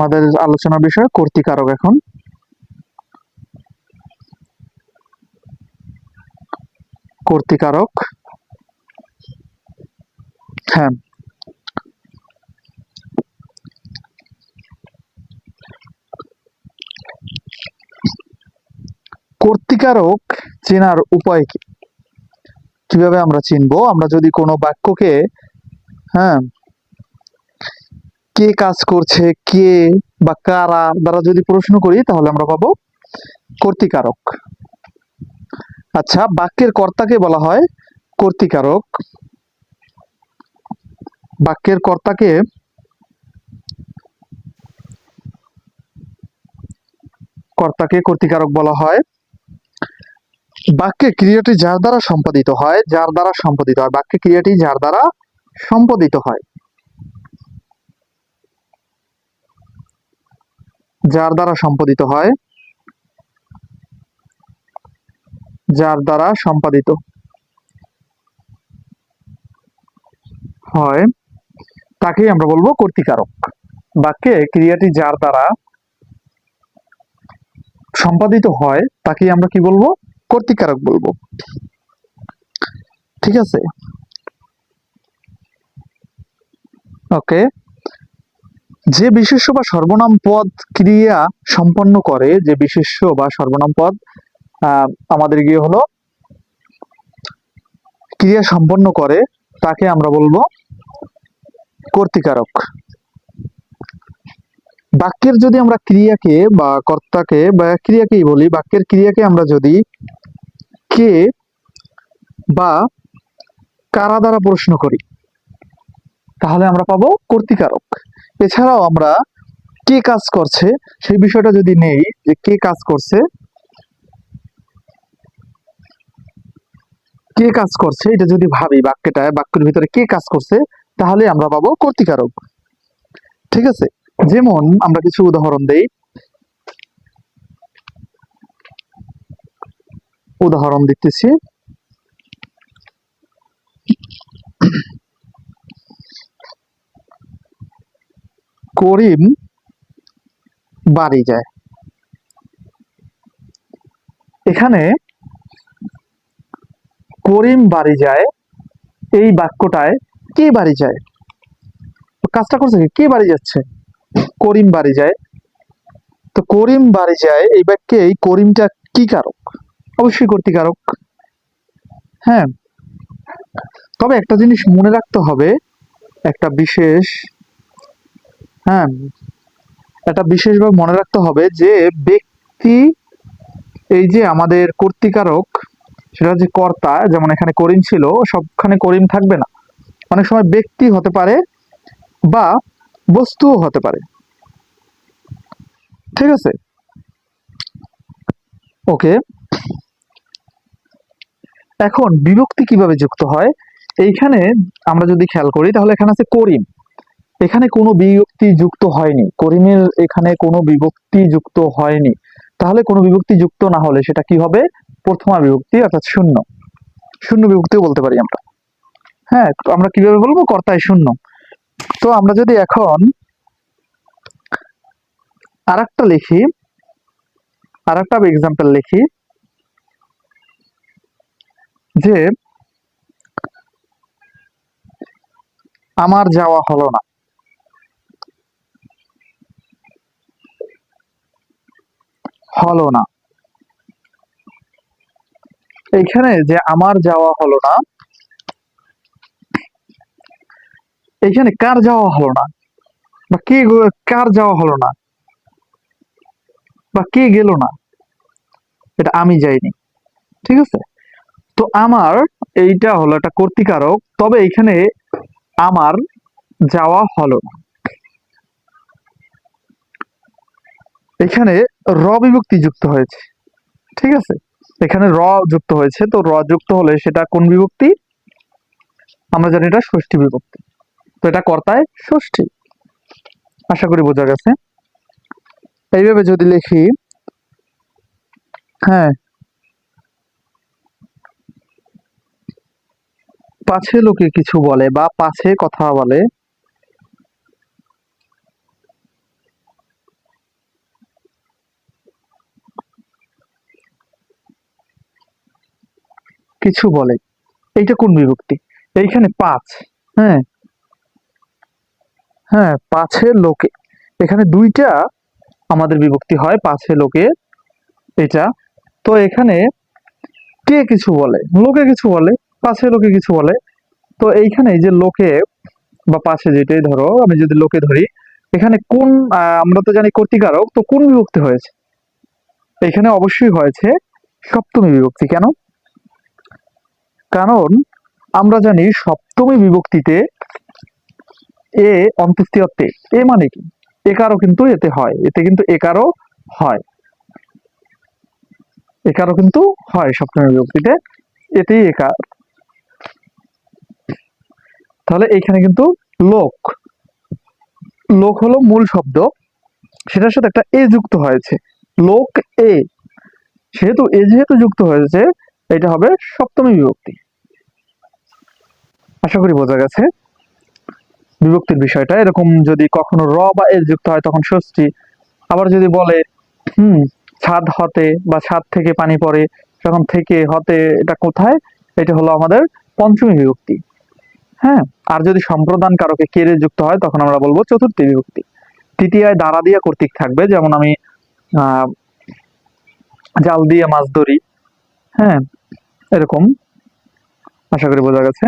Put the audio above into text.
আমাদের আলোচনার বিষয় কর্তিকারক এখন। কর্তিকারক। হ্যাঁ। কর্তিকারক চেনার উপায় কীভাবে আমরা চিনবো? আমরা যদি কোনো বাক্যকে হ্যাঁ কে কাজ করছে, কে বা কারা, দ্বারা যদি প্রশ্ন করি, তাহলে আমরা পাবো কর্তৃকারক। আচ্ছা বাক্যের কর্তাকে বলা হয় কর্তিকারক। বাক্যের কর্তাকে কর্তাকে কর্তিকারক বলা হয়। বাক্যে ক্রিয়াটি যার দ্বারা সম্পাদিত হয়, যার দ্বারা সম্পাদিত হয়। বাক্যে ক্রিয়াটি যার দ্বারা সম্পাদিত হয়। যার দ্বারা সম্পাদিত হয়? যার দ্বারা সম্পাদিত হয়, তাকেই আমরা বলব কর্তৃকারক। বাক্যে ক্রিয়াটি যার দ্বারা সম্পাদিত হয়, তাকেই আমরা কি বলব? কর্তৃকারক বলব। ঠিক আছে? ওকে। যে বিশেষ্য বা সর্বনাম পদ ক্রিয়া সম্পন্ন করে, যে বিশেষ্য বা সর্বনাম পদ আমাদের গিয়ে হলো ক্রিয়া সম্পন্ন করে, তাকে আমরা বলব কর্তিকারক। বাক্যের যদি আমরা ক্রিয়াকে বা কর্তাকে বা ক্রিয়াকেই বলি, বাক্যের ক্রিয়াকে আমরা যদি কে বা কারা দ্বারা প্রশ্ন করি, তাহলে আমরা পাবো কর্তৃকারক। এছাড়াও আমরা কে কাজ করছে, সেই বিষয়টা যদি নেই যে কে কাজ করছে, কে কাজ করছে, এটা যদি ভাবি বাক্যটায় বাক্যের ভিতরে কে কাজ করছে, তাহলে আমরা পাবো কর্তৃকারক। ঠিক আছে? যেমন আমরা কিছু উদাহরণ দেই। উদাহরণ দিতেছি। করিম বাড়ি যায়। এখানে করিম বাড়ি যায়, এই বাক্যটায় কে বাড়ি যায়? কাজটা করছে কি? বাড়ি যাচ্ছে? করিম বাড়ি যায়। তো করিম বাড়ি যায়, এই বাক্যে এই করিমটা কি কারক? অবশ্যই কর্তৃকারক হ্যাঁ। তবে একটা জিনিস মনে রাখতে হবে, একটা বিশেষ হ্যাঁ এটা বিশেষভাবে মনে রাখতে হবে যে ব্যক্তি, এই যে আমাদের কর্তৃকারক, সেটা হচ্ছে কর্তা, যেমন এখানে করিম ছিল, সবখানে করিম থাকবে না। অনেক সময় ব্যক্তি হতে পারে বা বস্তুও হতে পারে। ঠিক আছে? ওকে। এখন বিভক্তি কীভাবে যুক্ত হয়? এইখানে আমরা যদি খেয়াল করি, তাহলে এখানে আছে করিম। এখানে কোনো বিভক্তি যুক্ত হয়নি। করিমের এখানে কোনো বিভক্তি যুক্ত হয়নি। তাহলে কোনো বিভক্তি যুক্ত না হলে সেটা কি হবে? প্রথমা বিভক্তি অর্থাৎ শূন্য। শূন্য বিভক্তিও বলতে পারি আমরা। হ্যাঁ আমরা কীভাবে বলব? কর্তায় শূন্য। তো আমরা যদি এখন আরেকটা লিখি আর একটা এক্সাম্পল লিখি, যে আমার যাওয়া হলো না। হলো না। এইখানে যে আমার যাওয়া হলো না, এখানে কার যাওয়া হলো না? বা কে কার যাওয়া হলো না? বা কে গেল না? এটা আমি যাইনি। ঠিক আছে? তো আমার এইটা হলো একটা কর্তিকারক, তবে এখানে আমার যাওয়া হলো না। এখানে র বিভক্তি যুক্ত হয়েছে। ঠিক আছে? এখানে র যুক্ত হয়েছে, তো র যুক্ত হলে সেটা কোন বিভক্তি? আমরা জানি এটা ষষ্ঠী বিভক্তি। তো এটা কর্তায় ষষ্ঠী। আশা করি বোঝা গেছে। এইভাবে যদি লিখি হ্যাঁ। পাছে লোকে কিছু বলে বা পাছে কথা বলে কিছু বলে। এইটা কোন বিভক্তি? এইখানে পাঁচ হ্যাঁ? হ্যাঁ পাছে লোকে, এখানে দুইটা আমাদের বিভক্তি হয় পাছে লোকে এটা। তো এখানে কে কিছু বলে? লোকে কিছু বলে পাছে লোকে কিছু বলে। তো এইখানে যে লোকে বা পাশে যেটাই ধরো, আমি যদি লোকে ধরি, এখানে কোন আমরা তো জানি কর্তিকারক, তো কোন বিভক্তি হয়েছে? এখানে অবশ্যই হয়েছে সপ্তমী বিভক্তি। কেন? কারণ আমরা জানি সপ্তমী বিভক্তিতে এ অন্ত্যেষ্টিয়তে এ মানে কি? একারও কিন্তু এতে হয়, এতে কিন্তু একারও হয়। একারও কিন্তু হয় সপ্তমী বিভক্তিতে, এতেই একার। তাহলে এখানে কিন্তু লোক লোক হলো মূল শব্দ। সেটার সাথে একটা এ যুক্ত হয়েছে। লোক এ, সেহেতু এ যেহেতু যুক্ত হয়েছে এটা হবে সপ্তমী বিভক্তি। আশা করি বোঝা গেছে। বিভক্তির বিষয়টা এরকম যদি কখনো র বা এর যুক্ত হয় তখন ষষ্ঠী আবার যদি বলে, হুম, ছাদ হতে বা ছাদ থেকে পানি পড়ে যখন থেকে হতে এটা কোথায়? এটা হলো আমাদের পঞ্চমী বিভক্তি। হ্যাঁ আর যদি সম্প্রদান কারকে কেরে যুক্ত হয় তখন আমরা বলব চতুর্থী বিভক্তি। তৃতীয়ায় দ্বারা দিয়া কর্তৃক থাকবে, যেমন আমি জাল দিয়ে মাছ ধরি। হ্যাঁ এরকম। আশা করি বোঝা গেছে।